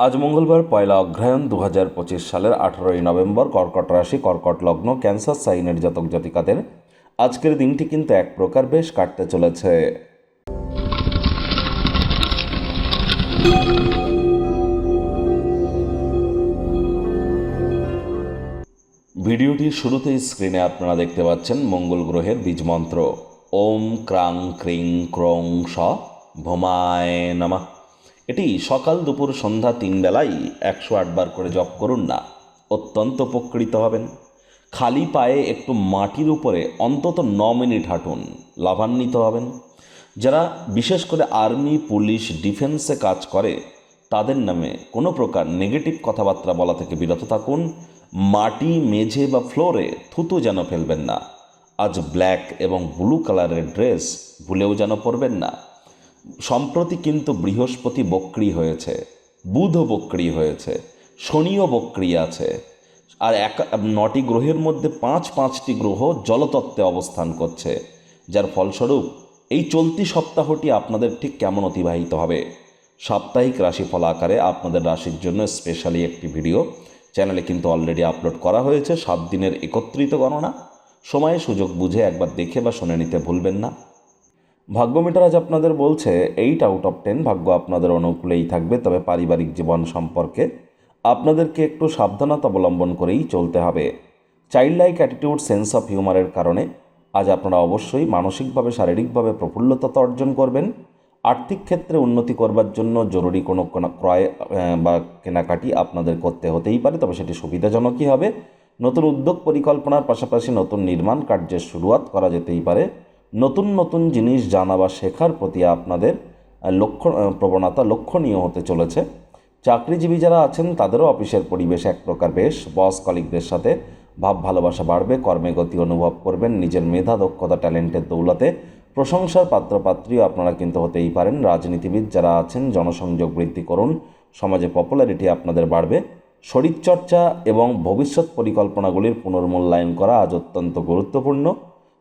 আজ মঙ্গলবার পয়লা অগ্রহায়ণ দু হাজার পঁচিশ সালের আঠারোই নভেম্বর কর্কট রাশি, কর্কট লগ্ন, ক্যান্সার সাইনের জাতক জাতিকাদের। আজকের দিনটি কিন্তু এক প্রকার বেশ কাটতে চলেছে। ভিডিওটির শুরুতেই স্ক্রিনে আপনারা দেখতে পাচ্ছেন মঙ্গল গ্রহের বীজ মন্ত্র। ওম ক্রাং ক্রিং ক্রং স ভোমায় নমঃ। এটি সকাল দুপুর সন্ধ্যা তিন বেলায় একশো আটবার করে জপ করুন না, অত্যন্ত উপকৃত হবেন। খালি পায়ে একটু মাটির উপরে অন্তত ন মিনিট হাঁটুন, লাভান্বিত হবেন। যারা বিশেষ করে আর্মি, পুলিশ, ডিফেন্সে কাজ করে, তাদের নামে কোনো প্রকার নেগেটিভ কথাবার্তা বলা থেকে বিরত থাকুন। মাটি, মেঝে বা ফ্লোরে থুতু যেন ফেলবেন না। আজ ব্ল্যাক এবং ব্লু কালারের ড্রেস ভুলেও যেন পরবেন না। সম্প্রতি কিন্তু বৃহস্পতি বক্রি হয়েছে, বুধ বক্রি হয়েছে, শনিও বক্রি আছে। আর এক, নটি গ্রহের মধ্যে পাঁচ, পাঁচটি গ্রহ জলতত্ত্বে অবস্থান করছে, যার ফলস্বরূপ এই চলতি সপ্তাহটি আপনাদের ঠিক কেমন অতিবাহিত হবে? সাপ্তাহিক রাশিফল আকারে আপনাদের রাশির জন্য স্পেশালি একটি ভিডিও চ্যানেলে কিন্তু অলরেডি আপলোড করা হয়েছে, সাত দিনের একত্রিত গণনা। সময়ে সুযোগ বুঝে একবার দেখে বা শুনে নিতে ভুলবেন না। ভাগ্যমিটার আজ আপনাদের বলছে এইট আউট অফ টেন ভাগ্য আপনাদের অনুকূলেই থাকবে, তবে পারিবারিক জীবন সম্পর্কে আপনাদেরকে একটু সাবধানতা অবলম্বন করেই চলতে হবে। Child like attitude sense of হিউমারের কারণে আজ আপনারা অবশ্যই মানসিকভাবে, শারীরিকভাবে প্রফুল্লতা অর্জন করবেন। আর্থিক ক্ষেত্রে উন্নতি করবার জন্য জরুরি কোনো কোনো ক্রয় বা কেনাকাটি আপনাদের করতে হতেই পারে, তবে সেটি সুবিধাজনকই হবে। নতুন উদ্যোগ পরিকল্পনার পাশাপাশি নতুন নির্মাণ কার্যের শুরুয়াত করা যেতেই পারে। নতুন নতুন জিনিস জানা বা শেখার প্রতি আপনাদের লক্ষ্য প্রবণতা লক্ষণীয় হতে চলেছে। চাকরিজীবী যারা আছেন, তাদেরও অফিসের পরিবেশ এক প্রকার বেশ। বস কলিগদের সাথে ভাব ভালোবাসা বাড়বে, কর্মে গতি অনুভব করবেন, নিজের মেধা, দক্ষতা, ট্যালেন্টের দৌলতে প্রশংসার পাত্রপাত্রীও আপনারা কিন্তু হতেই পারেন। রাজনীতিবিদ যারা আছেন, জনসংযোগ বৃদ্ধি করুন, সমাজে পপুলারিটি আপনাদের বাড়বে। শরীরচর্চা এবং ভবিষ্যৎ পরিকল্পনাগুলির পুনর্মূল্যায়ন করা আজ অত্যন্ত গুরুত্বপূর্ণ।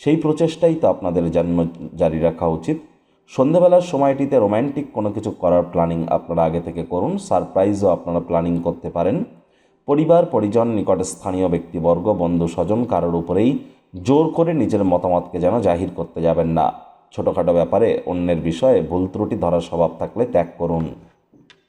সেই প্রচেষ্টাই তো আপনাদের জন্য জারি রাখা উচিত। সন্ধ্যাবেলার সময়টিতে রোম্যান্টিক কোনো কিছু করার প্ল্যানিং আপনারা আগে থেকে করুন। সারপ্রাইজও আপনারা প্ল্যানিং করতে পারেন। পরিবার, পরিজন, নিকট স্থানীয় ব্যক্তিবর্গ, বন্ধু, স্বজন কারোর উপরেই জোর করে নিজের মতামতকে যেন জাহির করতে যাবেন না। ছোটোখাটো ব্যাপারে অন্যের বিষয়ে ভুল ত্রুটি, ধরার স্বভাব থাকলে ত্যাগ করুন।